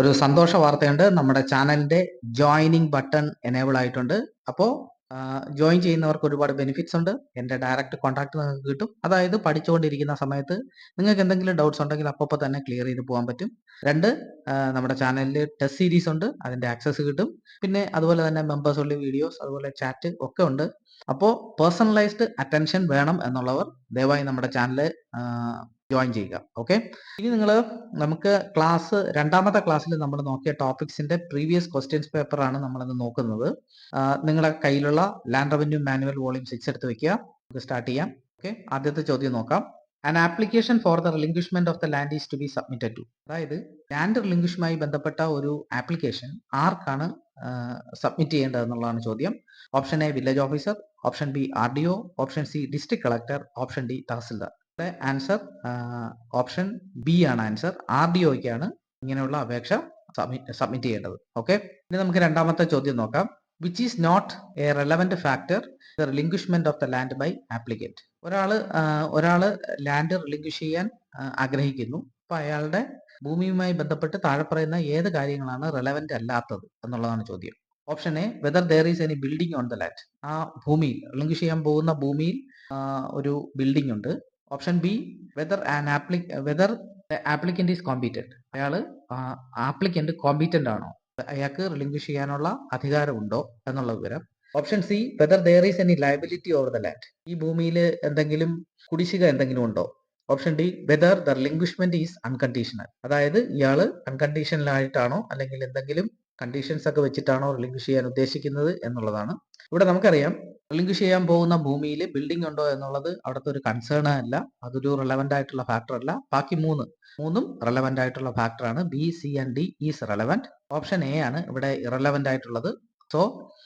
ഒരു സന്തോഷ വാർത്തയുണ്ട്. നമ്മുടെ ചാനലിന്റെ ജോയിനിങ് ബട്ടൺ എനേബിൾ ആയിട്ടുണ്ട്. അപ്പോൾ ജോയിൻ ചെയ്യുന്നവർക്ക് ഒരുപാട് ബെനിഫിറ്റ്സ് ഉണ്ട്. എന്റെ ഡയറക്റ്റ് കോൺടാക്ട് നിങ്ങൾക്ക് കിട്ടും. അതായത് പഠിച്ചുകൊണ്ടിരിക്കുന്ന സമയത്ത് നിങ്ങൾക്ക് എന്തെങ്കിലും ഡൗട്ട്സ് ഉണ്ടെങ്കിൽ അപ്പോൾ തന്നെ ക്ലിയർ ചെയ്ത് പോകാൻ പറ്റും. രണ്ട് നമ്മുടെ ചാനലിൽ ടെസ്റ്റ് സീരീസ് ഉണ്ട്. അതിന്റെ ആക്സസ് കിട്ടും. പിന്നെ അതുപോലെ തന്നെ മെമ്പേഴ്സ് ഉള്ള വീഡിയോസ് അതുപോലെ ചാറ്റ് ഒക്കെ ഉണ്ട്. അപ്പോൾ പേഴ്സണലൈസ്ഡ് അറ്റൻഷൻ വേണം എന്നുള്ളവർ ദയവായി നമ്മുടെ ചാനൽ ജോയിൻ ചെയ്യുക. ഓക്കെ ഇനി നിങ്ങൾ നമുക്ക് ക്ലാസ് രണ്ടാമത്തെ ക്ലാസ്സിൽ നമ്മൾ നോക്കിയ ടോപ്പിക്സിന്റെ പ്രീവിയസ് ക്വസ്റ്റ്യൻസ് പേപ്പർ ആണ് നമ്മളിന്ന് നോക്കുന്നത്. നിങ്ങളുടെ കയ്യിലുള്ള land revenue manual volume six എടുത്ത് വെക്കുക. നമുക്ക് സ്റ്റാർട്ട് ചെയ്യാം. ഓക്കെ ആദ്യത്തെ ചോദ്യം നോക്കാം. An application for the relinquishment of the land is to be submitted to അതായത് ലാൻഡ് റിലിംഗ്വിഷുമായി ബന്ധപ്പെട്ട ഒരു ആപ്ലിക്കേഷൻ ആർക്കാണ് സബ്മിറ്റ് ചെയ്യേണ്ടത് എന്നുള്ളതാണ് ചോദ്യം. Option A village officer option B R D O option C district collector option D tahsildar. Answer option B ആണ് answer R D ഒക്കാണ് ഇങ്ങനെയുള്ള അപേക്ഷ സബ്മിറ്റ് ചെയ്യേണ്ടത്. ഓക്കെ ഇനി നമുക്ക് രണ്ടാമത്തെ ചോദ്യം നോക്കാം. Which is not a relevant factor the relinquishment of the land by applicant ഒരാൾ ഒരാൾ ലാൻഡ് റിലിംഗ്വിഷ് ചെയ്യാൻ ആഗ്രഹിക്കുന്നു. അപ്പൊ അയാളുടെ ഭൂമിയുമായി ബന്ധപ്പെട്ട് താഴെ പറയുന്ന ഏത് കാര്യങ്ങളാണ് റെലവെന്റ് അല്ലാത്തത് എന്നുള്ളതാണ് ചോദ്യം. Option A whether there is any building on the land ആ ഭൂമിയിൽ ലിങ്ക് ചെയ്യാൻ പോകുന്ന ഭൂമിയിൽ ഒരു ബിൽഡിംഗ് ഉണ്ട്. Option B whether an appli whether applicant is competent അയാൾ ആപ്ലിക്കന്റ് കോമ്പീറ്റന്റ് ആണോ? അയാൾക്ക് റിലിംഗ്വിഷ് ചെയ്യാനുള്ള അധികാരമുണ്ടോ എന്നുള്ള വിവരം. Option C whether there is any liability over the land ഈ ഭൂമിയിൽ എന്തെങ്കിലും കുടിശ്ശിക എന്തെങ്കിലും ഉണ്ടോ? Option D whether the relinquishment is unconditional അതായത് ഇയാൾ അൺകണ്ടീഷണൽ ആയിട്ടാണോ അല്ലെങ്കിൽ എന്തെങ്കിലും കണ്ടീഷൻസ് ഒക്കെ വെച്ചിട്ടാണോ റിലിംഗ്വിഷ് ചെയ്യാൻ ഉദ്ദേശിക്കുന്നത് എന്നുള്ളതാണ്. ഇവിടെ നമുക്കറിയാം റിലിംഗ്വിഷ് ചെയ്യാൻ പോകുന്ന ഭൂമിയിൽ ബിൽഡിംഗ് ഉണ്ടോ എന്നുള്ളത് അവിടുത്തെ ഒരു കൺസേൺ അല്ല അതൊരു റെലവെന്റ് ആയിട്ടുള്ള ഫാക്ടർ അല്ല. ബാക്കി മൂന്ന് മൂന്നും റെലവെന്റ് ആയിട്ടുള്ള ഫാക്ടറാണ് B C and D is relevant option A ആണ് ഇവിടെ ഇറലവെന്റ് ആയിട്ടുള്ളത്. സോ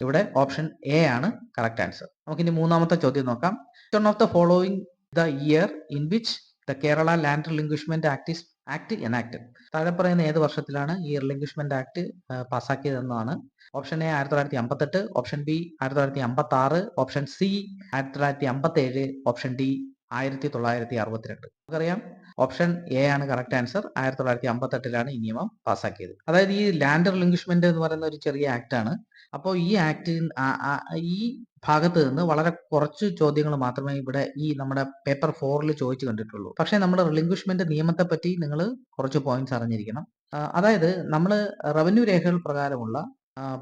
ഇവിടെ ഓപ്ഷൻ എ ആണ് കറക്റ്റ് ആൻസർ നമുക്കിനി മൂന്നാമത്തെ ചോദ്യം നോക്കാം. One of the following the year in which the Kerala land relinquishment act is act enact താഴെ പറയുന്ന ഏത് വർഷത്തിലാണ് ഈ റിലിംഗ്വിഷ്മെന്റ് ആക്ട് പാസ്സാക്കിയതെന്നാണ്. ഓപ്ഷൻ എ ആയിരത്തി തൊള്ളായിരത്തി അമ്പത്തെട്ട് ഓപ്ഷൻ ബി ആയിരത്തി തൊള്ളായിരത്തി അമ്പത്തി ആറ് ഓപ്ഷൻ സി ആയിരത്തി തൊള്ളായിരത്തി അമ്പത്തി ഏഴ് ഓപ്ഷൻ ഡി ആയിരത്തി തൊള്ളായിരത്തി അറുപത്തിരണ്ട് നമുക്കറിയാം ഓപ്ഷൻ എ ആണ് കറക്റ്റ് ആൻസർ ആയിരത്തി തൊള്ളായിരത്തി അമ്പത്തെട്ടിലാണ് ഈ നിയമം പാസ്സാക്കിയത്. അതായത് ഈ ലാൻഡ് റിലിംഗ്വിഷ്മെന്റ് എന്ന് പറയുന്ന ഒരു ചെറിയ ആക്ട് ആണ്. അപ്പോൾ ഈ ആക്ട് ഈ ഭാഗത്ത് നിന്ന് വളരെ കുറച്ച് ചോദ്യങ്ങൾ മാത്രമേ ഇവിടെ ഈ നമ്മുടെ പേപ്പർ ഫോറിൽ ചോദിച്ചു കണ്ടിട്ടുള്ളൂ. പക്ഷേ നമ്മുടെ റിലിംഗ്വിഷ്മെന്റ് നിയമത്തെ പറ്റി നിങ്ങൾ കുറച്ച് പോയിന്റ്സ് അറിഞ്ഞിരിക്കണം. അതായത് നമ്മൾ റവന്യൂ രേഖകൾ പ്രകാരമുള്ള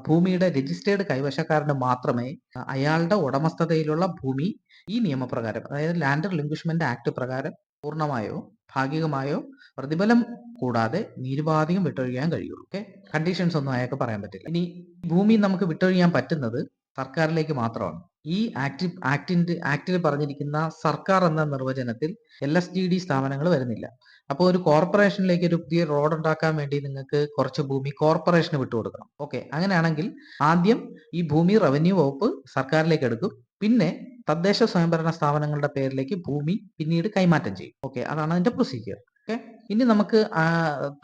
ഭൂമിയുടെ രജിസ്റ്റേർഡ് കൈവശക്കാരന് മാത്രമേ അയാളുടെ ഉടമസ്ഥതയിലുള്ള ഭൂമി ഈ നിയമപ്രകാരം അതായത് ലാൻഡ് റിലിംഗ്വിഷ്മെന്റ് ആക്ട് പ്രകാരം പൂർണമായോ ഭാഗികമായോ പ്രതിഫലം കൂടാതെ നിരുപാധികം വിട്ടൊഴിയാൻ കഴിയുള്ളൂ. ഓക്കെ കണ്ടീഷൻസ് ഒന്നും അയാൾക്ക് പറയാൻ പറ്റില്ല. ഇനി ഭൂമി നമുക്ക് വിട്ടൊഴിയാൻ പറ്റുന്നത് സർക്കാരിലേക്ക് മാത്രമാണ്. ഈ ആക്ട് ആക്ടിന്റെ ആക്ടിൽ പറഞ്ഞിരിക്കുന്ന സർക്കാർ എന്ന നിർവചനത്തിൽ എൽ എസ് ജി ഡി സ്ഥാപനങ്ങൾ വരുന്നില്ല. അപ്പോൾ ഒരു കോർപ്പറേഷനിലേക്ക് ഒരു പുതിയ റോഡ് ഉണ്ടാക്കാൻ വേണ്ടി നിങ്ങൾക്ക് കുറച്ച് ഭൂമി കോർപ്പറേഷന് വിട്ടുകൊടുക്കണം ഓക്കെ അങ്ങനെയാണെങ്കിൽ ആദ്യം ഈ ഭൂമി റവന്യൂ വകുപ്പ് സർക്കാരിലേക്ക് എടുക്കും. പിന്നെ തദ്ദേശ സ്വയംഭരണ സ്ഥാപനങ്ങളുടെ പേരിലേക്ക് ഭൂമി പിന്നീട് കൈമാറ്റം ചെയ്യും. ഓക്കെ അതാണ് അതിന്റെ പ്രൊസീജിയർ ഓക്കെ ഇനി നമുക്ക്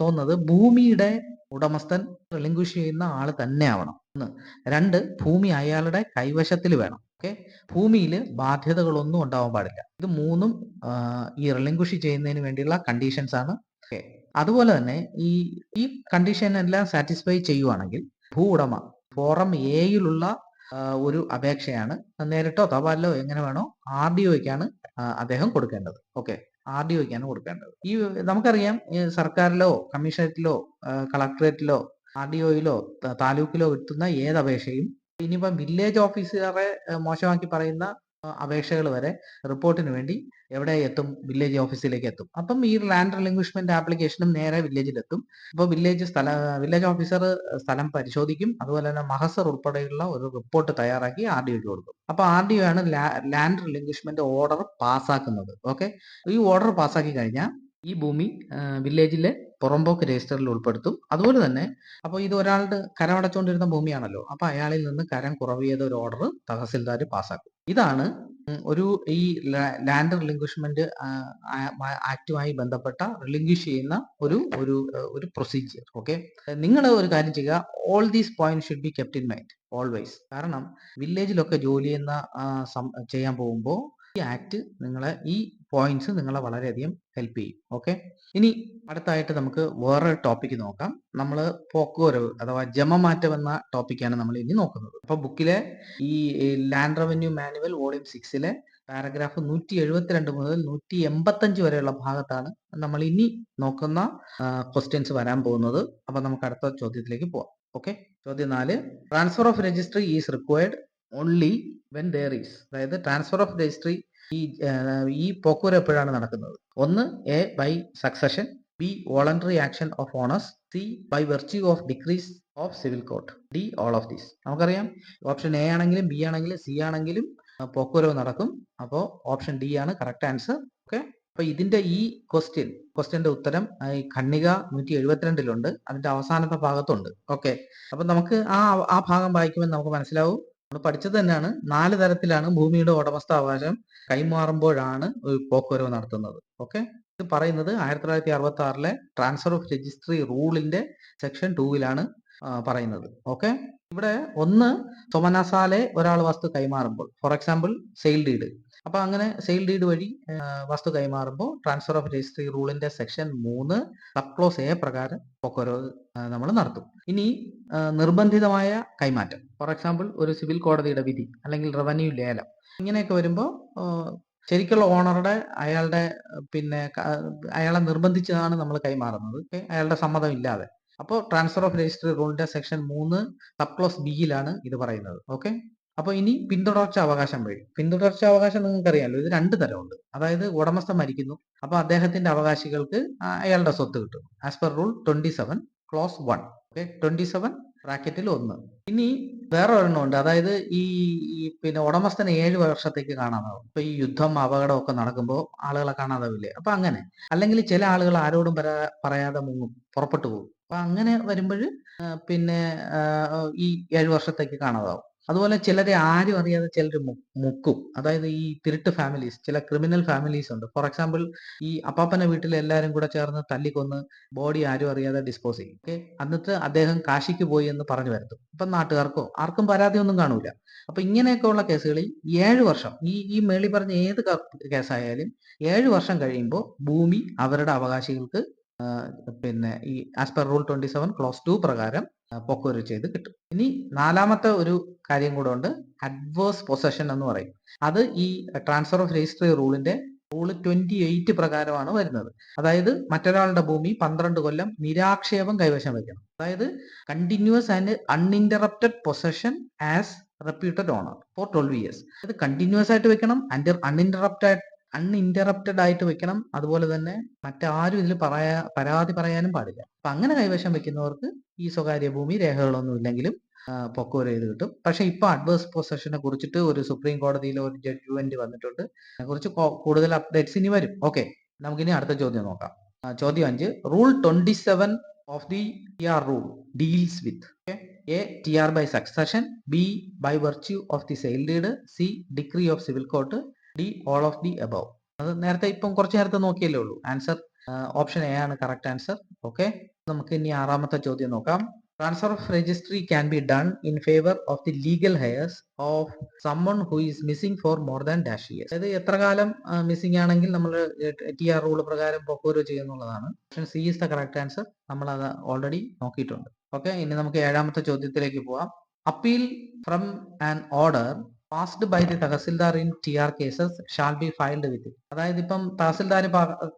തോന്നുന്നത് ഭൂമിയുടെ ഉടമസ്ഥൻ റിലിംഗ്വിഷ് ചെയ്യുന്ന ആൾ തന്നെ ആവണം ഒന്ന്. രണ്ട് ഭൂമി അയാളുടെ കൈവശത്തിൽ വേണം. ഓക്കെ? ഭൂമിയിൽ ബാധ്യതകളൊന്നും ഉണ്ടാവാൻ പാടില്ല. ഇത് മൂന്നും ഈ റിലിംഗ്വിഷ് ചെയ്യുന്നതിന് വേണ്ടിയുള്ള കണ്ടീഷൻസ് ആണ്. ഓക്കെ? അതുപോലെ തന്നെ ഈ ഈ കണ്ടീഷൻ എല്ലാം സാറ്റിസ്ഫൈ ചെയ്യുവാണെങ്കിൽ ഭൂ ഉടമ ഫോറം എയിലുള്ള ഒരു അപേക്ഷയാണ് നേരിട്ടോ തപാലിലോ എങ്ങനെ വേണോ ആർ ഡി ഒക്കാണ് അദ്ദേഹം കൊടുക്കേണ്ടത്. ഓക്കെ? ആർ ഡി ഒക്കാണ് കൊടുക്കേണ്ടത്. ഈ നമുക്കറിയാം സർക്കാരിലോ കമ്മീഷണറേറ്റിലോ കളക്ടറേറ്റിലോ ആർ ഡി ഒയിലോ താലൂക്കിലോ എത്തുന്ന ഏത് അപേക്ഷയും ഇനിയിപ്പം വില്ലേജ് ഓഫീസറെ മോശമാക്കി പറയുന്ന അപേക്ഷകൾ വരെ റിപ്പോർട്ടിന് വേണ്ടി എവിടെ എത്തും? വില്ലേജ് ഓഫീസിലേക്ക് എത്തും. അപ്പം ഈ ലാൻഡ് റിലിംഗ്വിഷ്മെന്റ് ആപ്ലിക്കേഷനും നേരെ വില്ലേജിലെത്തും അപ്പോൾ വില്ലേജ് സ്ഥല വില്ലേജ് ഓഫീസർ സ്ഥലം പരിശോധിക്കും. അതുപോലെ തന്നെ മഹസർ ഉൾപ്പെടെയുള്ള ഒരു റിപ്പോർട്ട് തയ്യാറാക്കി ആർ ഡി ഒക്ക് കൊടുക്കും. അപ്പോൾ ആർ ഡി ഒ ആണ് ലാൻഡ് റിലിംഗ്വിഷ്മെന്റ് ഓർഡർ പാസ്സാക്കുന്നത്. ഓക്കെ ഈ ഓർഡർ പാസ്സാക്കി കഴിഞ്ഞാൽ ഈ ഭൂമി വില്ലേജിലെ പുറമ്പോക്ക് രജിസ്റ്ററിൽ ഉൾപ്പെടുത്തും. അതുപോലെ തന്നെ അപ്പോൾ ഇത് ഒരാളുടെ കരമടച്ചുകൊണ്ടിരുന്ന ഭൂമിയാണല്ലോ. അപ്പോൾ അയാളിൽ നിന്ന് കരം കുറവ് ചെയ്ത ഒരു ഓർഡർ തഹസിൽദാർ പാസ്സാക്കും ഇതാണ് ഒരു ഈ ലാൻഡ് റിലിംഗ്വിഷ്മെന്റ് ആക്റ്റുമായി ബന്ധപ്പെട്ട റിലിംഗ്വിഷ് ചെയ്യുന്ന ഒരു ഒരു ഒരു പ്രൊസീജിയർ ഓക്കെ നിങ്ങൾ ഒരു കാര്യം ചെയ്യുക. All these point should be kept in mind always കാരണം വില്ലേജിലൊക്കെ ജോലി ചെയ്യുന്ന ചെയ്യാൻ പോകുമ്പോൾ ഈ ആക്ട് നിങ്ങളെ ഈ പോയിന്റ്സ് നിങ്ങളെ വളരെയധികം ഹെൽപ്പ് ചെയ്യും. ഓക്കെ ഇനി അടുത്തായിട്ട് നമുക്ക് വേറെ ടോപ്പിക് നോക്കാം. നമ്മൾ പോക്കുവരവ് അഥവാ ജമമാറ്റം എന്ന ടോപ്പിക്കാണ് നമ്മൾ ഇനി നോക്കുന്നത്. അപ്പോൾ ബുക്കിലെ ഈ ലാൻഡ് റവന്യൂ മാനുവൽ വോളിയം സിക്സിലെ പാരഗ്രാഫ് നൂറ്റി എഴുപത്തിരണ്ട് മുതൽ നൂറ്റി എൺപത്തഞ്ച് വരെയുള്ള ഭാഗത്താണ് നമ്മൾ ഇനി നോക്കുന്ന ക്വസ്റ്റ്യൻസ് വരാൻ പോകുന്നത്. അപ്പൊ നമുക്ക് അടുത്ത ചോദ്യത്തിലേക്ക് പോവാം. ഓക്കെ ചോദ്യം നാല് transfer of register is required only when there is അതായത് ട്രാൻസ്ഫർ ഓഫ് രജിസ്ട്രി ഈ ഈ പോക്കൂര് എപ്പോഴാണ് നടക്കുന്നത്? ഒന്ന് A by succession B voluntary action of owners C by virtue of decrees of civil code D all of these നമുക്കറിയാം option A ആണെങ്കിലും B ആണെങ്കിലും സി ആണെങ്കിലും പോക്കുവരവ് നടക്കും. അപ്പോൾ ഓപ്ഷൻ ഡി ആണ് കറക്റ്റ് ആൻസർ ഓക്കെ അപ്പൊ ഇതിന്റെ ഈ ക്വസ്റ്റ്യൻ ക്വസ്റ്റ്യന്റെ ഉത്തരം ഈ ഖണ്ണിക നൂറ്റി എഴുപത്തിരണ്ടിലുണ്ട് അതിന്റെ അവസാനത്തെ ഭാഗത്തുണ്ട്. ഓക്കെ അപ്പൊ നമുക്ക് ആ ആ ഭാഗം വായിക്കുമ്പോൾ നമുക്ക് മനസ്സിലാവും. നമ്മൾ പഠിച്ചത് തന്നെയാണ്. നാല് തരത്തിലാണ് ഭൂമിയുടെ ഉടമസ്ഥാവകാശം കൈമാറുമ്പോഴാണ് പോക്കുവരവ് നടത്തുന്നത്. ഓക്കെ? ഇത് പറയുന്നത് ആയിരത്തി തൊള്ളായിരത്തി അറുപത്തി ആറിലെ ട്രാൻസ്ഫർ ഓഫ് രജിസ്ട്രി റൂളിന്റെ സെക്ഷൻ ടൂവിലാണ് പറയുന്നത്. ഓക്കെ? ഇവിടെ ഒന്ന് സോമനാസാലെ ഒരാൾ വസ്തു കൈമാറുമ്പോൾ ഫോർ എക്സാമ്പിൾ സെയിൽ ഡീഡ്. അപ്പൊ അങ്ങനെ സെയിൽ ഡീഡ് വഴി വസ്തു കൈമാറുമ്പോൾ ട്രാൻസ്ഫർ ഓഫ് രജിസ്ട്രി റൂളിന്റെ സെക്ഷൻ മൂന്ന് സബ് ക്ലോസ് എ പ്രകാരം പൊക്കോരോ നമ്മൾ നടത്തും. ഇനി നിർബന്ധിതമായ കൈമാറ്റം. ഫോർ എക്സാമ്പിൾ ഒരു സിവിൽ കോടതിയുടെ വിധി അല്ലെങ്കിൽ റവന്യൂ ലേലം. ഇങ്ങനെയൊക്കെ വരുമ്പോൾ ശരിക്കുള്ള ഓണറുടെ അയാളുടെ പിന്നെ അയാളെ നിർബന്ധിച്ചതാണ് നമ്മൾ കൈമാറുന്നത്. അയാളുടെ സമ്മതം ഇല്ലാതെ. അപ്പോൾ ട്രാൻസ്ഫർ ഓഫ് രജിസ്ട്രി റൂളിന്റെ സെക്ഷൻ മൂന്ന് സബ് ക്ലോസ് ബിയിലാണ് ഇത് പറയുന്നത്. ഓക്കെ? അപ്പോൾ ഇനി പിന്തുടർച്ച അവകാശം വഴി പിന്തുടർച്ച അവകാശം നിങ്ങൾക്ക് അറിയാമല്ലോ ഇത് രണ്ട് തരമുണ്ട്. അതായത് ഉടമസ്ഥ മരിക്കുന്നു അപ്പൊ അദ്ദേഹത്തിന്റെ അവകാശികൾക്ക് അയാളുടെ സ്വത്ത് കിട്ടും. As per rule twenty seven clause one okay twenty seven ബ്രാക്കറ്റിൽ ഒന്ന്. ഇനി വേറെ ഒരെണ്ണം ഉണ്ട്. അതായത് ഈ പിന്നെ ഉടമസ്ഥനെ ഏഴ് വർഷത്തേക്ക് കാണാതാവും. ഇപ്പൊ ഈ യുദ്ധം അപകടം ഒക്കെ നടക്കുമ്പോൾ ആളുകളെ കാണാതാവില്ലേ? അപ്പൊ അങ്ങനെ. അല്ലെങ്കിൽ ചില ആളുകൾ ആരോടും പറയാതെ മുങ്ങും പുറപ്പെട്ടു പോകും. അപ്പൊ അങ്ങനെ വരുമ്പോൾ പിന്നെ ഈ ഏഴ് വർഷത്തേക്ക് കാണാതാവും. അതുപോലെ ചിലരെ ആരും അറിയാതെ ചിലർ മുക്കും. അതായത് ഈ തിരുട്ട് ഫാമിലീസ് ചില ക്രിമിനൽ ഫാമിലീസ് ഉണ്ട്. ഫോർ എക്സാമ്പിൾ ഈ അപ്പാപ്പന്റെ വീട്ടിൽ എല്ലാവരും കൂടെ ചേർന്ന് തല്ലിക്കൊന്ന് ബോഡി ആരും അറിയാതെ ഡിസ്പോസ് ചെയ്യും. ഓക്കെ? എന്നിട്ട് അദ്ദേഹം കാശിക്ക് പോയി എന്ന് പറഞ്ഞു വരുത്തും. ഇപ്പം നാട്ടുകാർക്കോ? ആർക്കും പരാതി ഒന്നും കാണൂല. അപ്പൊ ഇങ്ങനെയൊക്കെ ഉള്ള കേസുകളിൽ ഏഴ് വർഷം ഈ ഈ മേളി പറഞ്ഞ ഏത് കേസായാലും ഏഴ് വർഷം കഴിയുമ്പോൾ ഭൂമി അവരുടെ അവകാശികൾക്ക് പിന്നെ ഈ as per rule twenty seven clause two പ്രകാരം പൊക്കോര് ചെയ്ത് കിട്ടും. ഇനി നാലാമത്തെ ഒരു കാര്യം കൂടെ ഉണ്ട്. അഡ്വേഴ്സ് പൊസഷൻ എന്ന് പറയും. അത് ഈ ട്രാൻസ്ഫർ ഓഫ് രജിസ്ട്രി റൂളിന്റെ റൂൾ ട്വന്റി എയ്റ്റ് പ്രകാരമാണ് വരുന്നത്. അതായത് മറ്റൊരാളുടെ ഭൂമി പന്ത്രണ്ട് കൊല്ലം നിരാക്ഷേപം കൈവശം വയ്ക്കണം. അതായത് continuous and uninterrupted possession as reputed owner for twelve years അത് കണ്ടിന്യൂസ് ആയിട്ട് വെക്കണം അൺഇന്ററപ്റ്റഡ് അൺഇന്ററപ്റ്റഡ് ആയിട്ട് വെക്കണം. അതുപോലെ തന്നെ മറ്റാരും ഇതിൽ പറയാ പരാതി പറയാനും പാടില്ല. അപ്പൊ അങ്ങനെ കൈവശം വെക്കുന്നവർക്ക് ഈ സ്വകാര്യ ഭൂമി രേഖകളൊന്നും ഇല്ലെങ്കിലും പൊക്കോര ചെയ്ത് കിട്ടും. പക്ഷെ ഇപ്പൊ അഡ്വേഴ്സ് പൊസഷനെ കുറിച്ചിട്ട് ഒരു സുപ്രീം കോടതിയിലെ ഒരു ജഡ്ജ്മെന്റ് വന്നിട്ടുണ്ട്. അതിനെക്കുറിച്ച് കൂടുതൽ അപ്ഡേറ്റ്സ് ഇനി വരും. ഓക്കെ നമുക്കിനി അടുത്ത ചോദ്യം നോക്കാം. ചോദ്യം അഞ്ച്. Rule twenty seven of the T R rule deals with A T R by succession B by virtue of the sale deed C degree of civil court D all of the above അത് നേരത്തെ ഇപ്പം കുറച്ച് നേരത്തെ നോക്കിയല്ലേ ഉള്ളൂ. Answer option A ആണ് correct answer okay നമുക്ക് ഇനി ആറാമത്തെ ചോദ്യം നോക്കാം. Transfer of registry can be done in favour of the legal heirs of someone who is missing for more than dash years അതായത് എത്ര കാലം മിസ്സിംഗ് ആണെങ്കിൽ നമ്മൾ ടി ആർ റൂൾ പ്രകാരം പൊക്കൂരോ ചെയ്യുന്നുള്ളതാണ്. Option C is the correct answer നമ്മൾ അത് already നോക്കിയിട്ടുണ്ട്. ഓക്കെ ഇനി നമുക്ക് ഏഴാമത്തെ ചോദ്യത്തിലേക്ക് പോവാം. Appeal from an order passed by the tahsildar in T R cases shall be filed with അതായത് ഇപ്പം തഹസിൽദാർ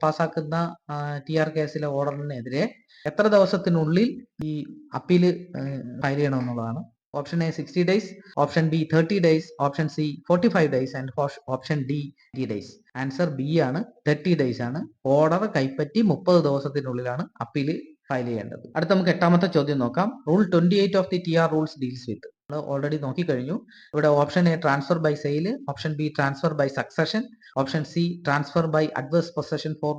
പാസ്സാക്കുന്ന ടി ആർ കേസിലെ ഓർഡറിനെതിരെ എത്ര ദിവസത്തിനുള്ളിൽ ഈ appeal file ചെയ്യണമെന്നുള്ളതാണ്. Option A sixty days option B thirty days option C forty five days and option D T days answer B ആണ് thirty days ആണ്. Order കൈപ്പറ്റി മുപ്പത് ദിവസത്തിനുള്ളിലാണ് അപ്പീൽ ഫയൽ ചെയ്യേണ്ടത്. അടുത്ത നമുക്ക് എട്ടാമത്തെ ചോദ്യം നോക്കാം. Rule twenty eight of the T R rules deals with നമ്മൾ ഓൾറെഡി നോക്കിക്കഴിഞ്ഞു. ഇവിടെ option A transfer by sale option B transfer by succession option C transfer by adverse possession for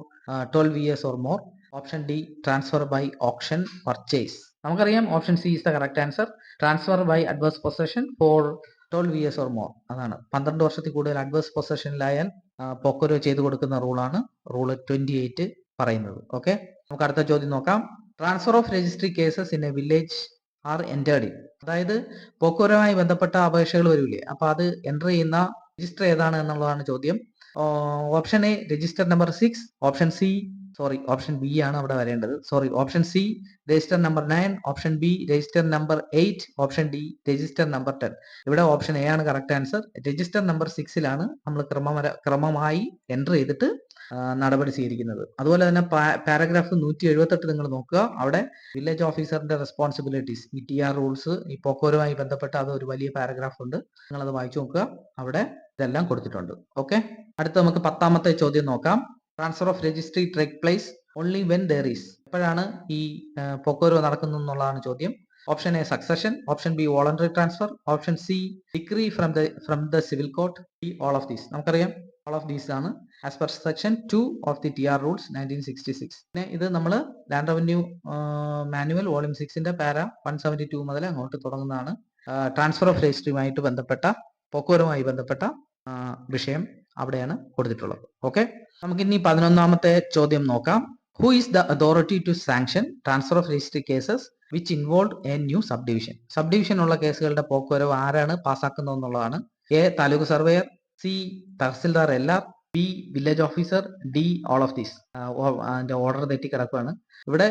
twelve years or more option D transfer by option purchase നമുക്കറിയാം option C is the correct answer transfer by adverse possession for twelve years or more അതാണ്. പന്ത്രണ്ട് വർഷത്തിൽ കൂടുതൽ adverse പൊസഷനിലായാൽ പൊക്കരോ ചെയ്തു കൊടുക്കുന്ന റൂളാണ് റൂൾ ട്വന്റി എയ്റ്റ് പറയുന്നത്. ഓക്കെ നമുക്ക് അടുത്ത ചോദ്യം നോക്കാം. Transfer of registry cases in a village are entered അതായത് പോക്കുവരവുമായി ബന്ധപ്പെട്ട അപേക്ഷകൾ വരില്ലേ അപ്പൊ അത് എന്റർ ചെയ്യുന്ന രജിസ്റ്റർ ഏതാണ് എന്നുള്ളതാണ് ചോദ്യം. Option A register number six option C sorry option B ആണ് അവിടെ വരേണ്ടത്. Sorry option C register number nine option B register number eight option D register number ten ഇവിടെ ഓപ്ഷൻ എ ആണ് കറക്റ്റ് ആൻസർ രജിസ്റ്റർ നമ്പർ സിക്സിലാണ് നമ്മൾ ക്രമമായി enter ചെയ്തിട്ട് നടപടി സ്വീകരിക്കുന്നത്. അതുപോലെ തന്നെ പാരഗ്രാഫ് നൂറ്റി എഴുപത്തെട്ട് നിങ്ങൾ നോക്കുക. അവിടെ വില്ലേജ് ഓഫീസറിന്റെ റെസ്പോൺസിബിലിറ്റീസ് ഈ ടി ആർ റൂൾസ് ഈ പോക്കോരുമായി ബന്ധപ്പെട്ട അത് ഒരു വലിയ പാരഗ്രാഫ് ഉണ്ട്. നിങ്ങൾ അത് വായിച്ചു നോക്കുക. അവിടെ ഇതെല്ലാം കൊടുത്തിട്ടുണ്ട്. ഓക്കെ അടുത്ത നമുക്ക് പത്താമത്തെ ചോദ്യം നോക്കാം. Transfer of registry take place only when there is എപ്പോഴാണ് ഈ പൊക്കോരോ നടക്കുന്നു എന്നുള്ളതാണ് ചോദ്യം. Option A succession option B voluntary transfer option C decree from the from the civil court B all of these നമുക്കറിയാം. ഓൾ ഓഫ് ദീസ് ആണ്. As per section two of the T R rules nineteen sixty six പിന്നെ ഇത് നമ്മൾ land revenue manual volume സിക്സിന്റെ para one seventy two മുതൽ അങ്ങോട്ട് തുടങ്ങുന്നതാണ്. Transfer of രജിസ്ട്രിയുമായിട്ട് ബന്ധപ്പെട്ട പൊക്കോരുമായി ബന്ധപ്പെട്ട വിഷയം. അവിടെയാണ് കൊടുത്തിട്ടുള്ളത്. ഓക്കെ നമുക്ക് ഇനി പതിനൊന്നാമത്തെ ചോദ്യം നോക്കാം. Who is the authority to sanction transfer of register cases which involve a new sub division sub division ഉള്ള കേസുകളുടെ പോക്കുവരവ് ആരാണ് പാസ്സാക്കുന്നത് എന്നുള്ളതാണ് A taluk surveyor. C tahsildar L B village officer D all of these അതിന്റെ order തെറ്റി കിടക്കുകയാണ് ഇവിടെ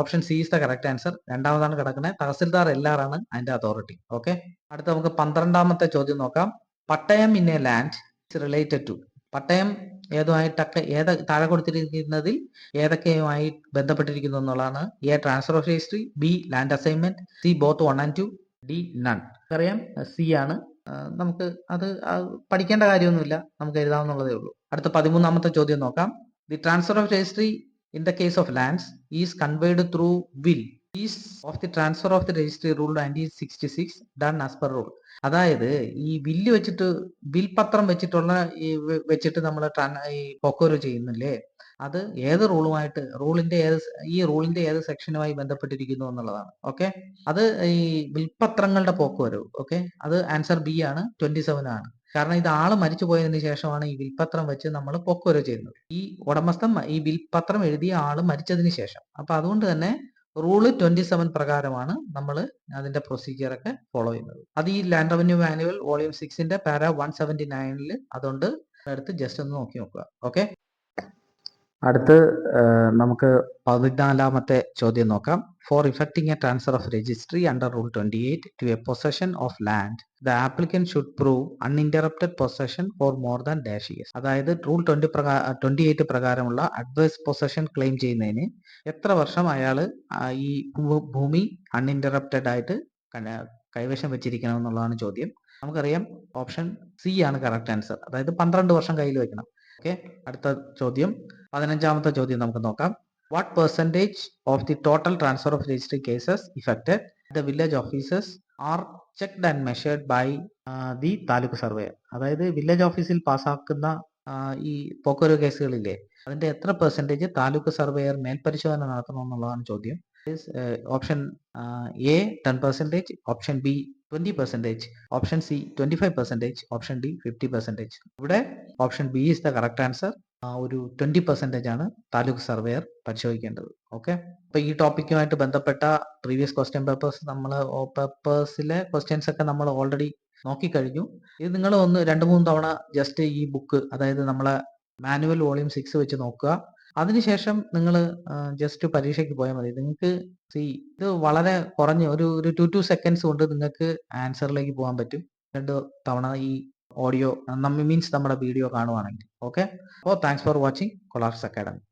option C is the correct answer രണ്ടാമതാണ് കിടക്കുന്നത്. തഹസിൽദാർ ആണ് അതിന്റെ അതോറിറ്റി ഓക്കെ അടുത്ത നമുക്ക് പന്ത്രണ്ടാമത്തെ ചോദ്യം നോക്കാം. Pattayam in a land related to pattayam ഏതുമായിട്ടൊക്കെ ഏത് താഴെ കൊടുത്തിരിക്കുന്നതിൽ ഏതൊക്കെയുമായി ബന്ധപ്പെട്ടിരിക്കുന്നു എന്നുള്ളതാണ്. A transfer of registry B land assignment C both one and two D none അറിയാം സി ആണ്. നമുക്ക് അത് പഠിക്കേണ്ട കാര്യമൊന്നുമില്ല. നമുക്ക് എഴുതാവുന്നുള്ളതേ ഉള്ളൂ. അടുത്ത പതിമൂന്നാമത്തെ ചോദ്യം നോക്കാം. The transfer of registry in the case of lands is converted through will is of the transfer of the registry rule nineteen sixty six done as per rule അതായത് ഈ ബില്ല് വെച്ചിട്ട് ബിൽ പത്രം വെച്ചിട്ടുള്ള ഈ വെച്ചിട്ട് നമ്മൾ ഈ പൊക്കോര് ചെയ്യുന്നില്ലേ? അത് ഏത് റൂളുമായിട്ട് റൂളിന്റെ ഏത് ഈ റൂളിന്റെ ഏത് സെക്ഷനുമായി ബന്ധപ്പെട്ടിരിക്കുന്നു എന്നുള്ളതാണ്. ഓക്കെ? അത് ഈ വിൽപത്രങ്ങളുടെ പോക്കുവരവ് ഓക്കെ? അത് ആൻസർ ബി ആണ് ട്വന്റി സെവൻ ആണ്. കാരണം ഇത് ആൾ മരിച്ചു പോയതിന് ശേഷമാണ് ഈ വിൽപത്രം വെച്ച് നമ്മൾ പൊക്കുവരവ് ചെയ്യുന്നത്. ഈ ഉടമസ്ഥൻ ഈ വിൽപത്രം എഴുതിയ ആൾ മരിച്ചതിന് ശേഷം. അപ്പൊ അതുകൊണ്ട് തന്നെ റൂൾ ട്വന്റി സെവൻ പ്രകാരമാണ് നമ്മൾ അതിന്റെ പ്രൊസീജിയർ ഒക്കെ ഫോളോ ചെയ്യുന്നത്. അത് ഈ ലാൻഡ് റവന്യൂ മാനുവൽ വോളിയം സിക്സിന്റെ പാര വൺ സെവന്റി നയനിൽ അതുകൊണ്ട് അടുത്ത് ജസ്റ്റ് ഒന്ന് നോക്കി നോക്കുക. ഓക്കെ അടുത്ത് നമുക്ക് പതിനാലാമത്തെ ചോദ്യം നോക്കാം. For effecting a transfer of registry under rule twenty eight to a possession of land the applicant should prove uninterrupted possession for more than dash years അതായത് റൂൾ ട്വന്റി പ്രകാരം ട്വന്റി എയ്റ്റ് പ്രകാരമുള്ള adverse possession claim ചെയ്യുന്നതിന് എത്ര വർഷം അയാൾ ഈ ഭൂമി uninterrupted ആയിട്ട് കൈവശം വെച്ചിരിക്കണം എന്നുള്ളതാണ് ചോദ്യം. നമുക്കറിയാം ഓപ്ഷൻ സി ആണ് കറക്റ്റ് ആൻസർ അതായത് പന്ത്രണ്ട് വർഷം കയ്യിൽ വെക്കണം. ഓക്കെ അടുത്ത ചോദ്യം. പതിനഞ്ചാമത്തെ ചോദ്യം നമുക്ക് നോക്കാം. What percentage of the total transfer of registry cases effected the village officers are checked and measured by the taluk survey അതായത് വില്ലേജ് ഓഫീസിൽ പാസ്സാക്കുന്ന ഈ പോക്കോരോ കേസുകളില്ലേ അതിന്റെ എത്ര പെർസെന്റേജ് താലൂക്ക് സർവേയർ മേൽപരിശോധന നടത്തണം എന്നുള്ളതാണ് ചോദ്യം. Option A ten percentage option B twenty percentage option C twenty five percentage option D fifty percentage ഇവിടെ option B is the correct answer ഒരു ട്വന്റി പെർസെന്റേജ് ആണ് താലൂക്ക് സർവേയർ പരിശോധിക്കേണ്ടത്. ഓക്കെ അപ്പൊ ഈ ടോപ്പിക്കുമായിട്ട് ബന്ധപ്പെട്ട പ്രീവിയസ് ക്വസ്റ്റ്യൻ പേപ്പേഴ്സ് നമ്മൾ പേപ്പേഴ്സിലെ ക്വസ്റ്റ്യൻസ് ഒക്കെ നമ്മൾ ഓൾറെഡി നോക്കിക്കഴിഞ്ഞു. ഇത് നിങ്ങൾ ഒന്ന് രണ്ട് മൂന്ന് തവണ ജസ്റ്റ് ഈ ബുക്ക് അതായത് നമ്മളെ മാനുവൽ വോളിയം സിക്സ് വെച്ച് നോക്കുക. അതിനുശേഷം നിങ്ങൾ ജസ്റ്റ് പരീക്ഷയ്ക്ക് പോയാൽ മതി. നിങ്ങൾക്ക് സി ഇത് വളരെ കുറഞ്ഞ ഒരു ഒരു ടു ടു സെക്കൻഡ്സ് കൊണ്ട് നിങ്ങൾക്ക് ആൻസറിലേക്ക് പോകാൻ പറ്റും. രണ്ട് തവണ ഈ ഓഡിയോ മീൻസ് നമ്മുടെ വീഡിയോ കാണുവാണെങ്കിൽ. ഓക്കെ അപ്പോൾ thanks for watching scholars academy